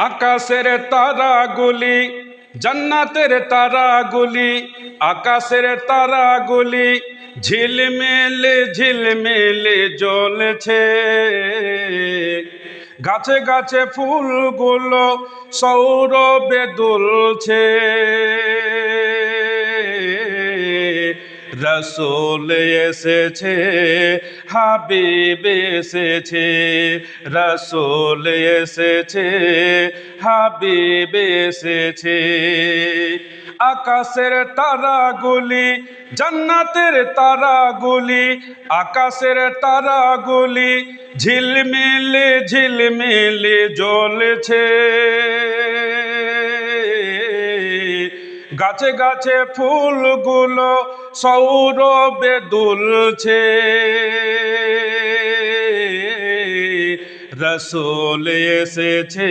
আকাশের তারাগুলি জান্নাতের তারাগুলি আকাশের তারাগুলি ঝিলমেলে ঝিলমেলে জ্বলছে। গাছে গাছে ফুলগুলো সৌরবে দুলছে। রসুল এসেছে, হাবিব এসেছে, রসুল এসেছে, হাবিব এসেছে। আকাশের তারাগুলি, জান্নাতের তারাগুলি, আকাশের তারাগুলি ঝিলমিলে ঝিলমিলে জ্বলছে। গাছে গাছে ফুলগুলো সৌরভে দুলছে। রসুল এসেছে,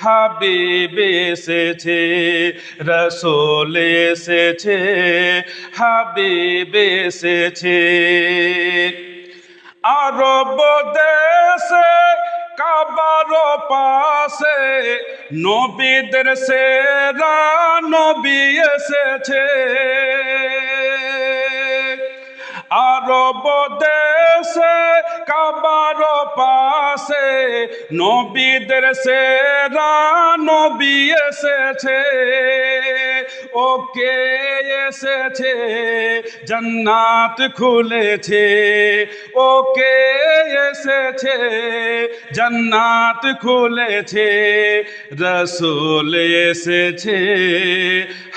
হাবিব এসেছে, রসুল এসেছে, হাবিব এসেছে। আরব দেশে পাশে নবীদের সেরা নবী এসেছে। আরব দেশে কাবার পাশে নবীদের সেরা নবী এসেছে। ওকে এসেছে, জান্নাত খুলেছে। ওকে এসেছে, জান্নাত খুলেছে। রসুল এসেছে,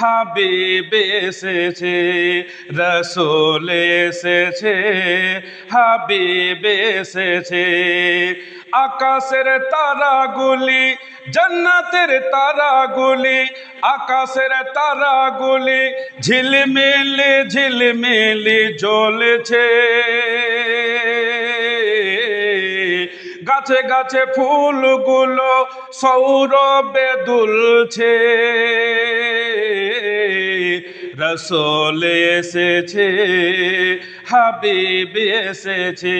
হাবিব এসেছে, রসুল এসেছে, হাবিব এসেছে। আকাশের তারাগুলি, জান্নাতের তারাগুলি আকাশের তারাগুলি ঝিলমিলি ঝিলমিলি জ্বলছে। গাছে গাছে ফুলগুলো সৌরভে দুলছে। রসল এসেছে, হাবিব এসেছে,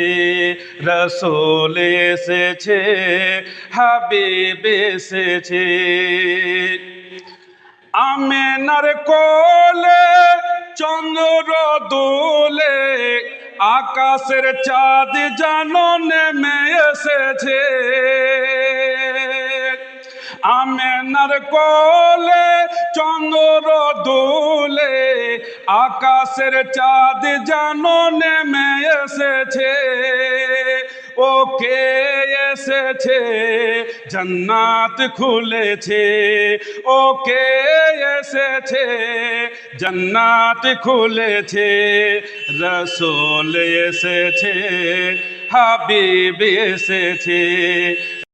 রসল এসেছে, হাবিব এসেছে। আমেনার কোলে, চন্দ্র দোলে, আকাশের চাঁদ জানো নেমে এসেছে। আমেনার কোলে, চন্দ্র দোলে, আকাশের চাঁদ জানো নেমে এসেছে। ওকে এসেছে জান্নাত খুলেছে ওকে এসেছে জান্নাত খুলেছে রসুল এসেছে হাবিব এসেছে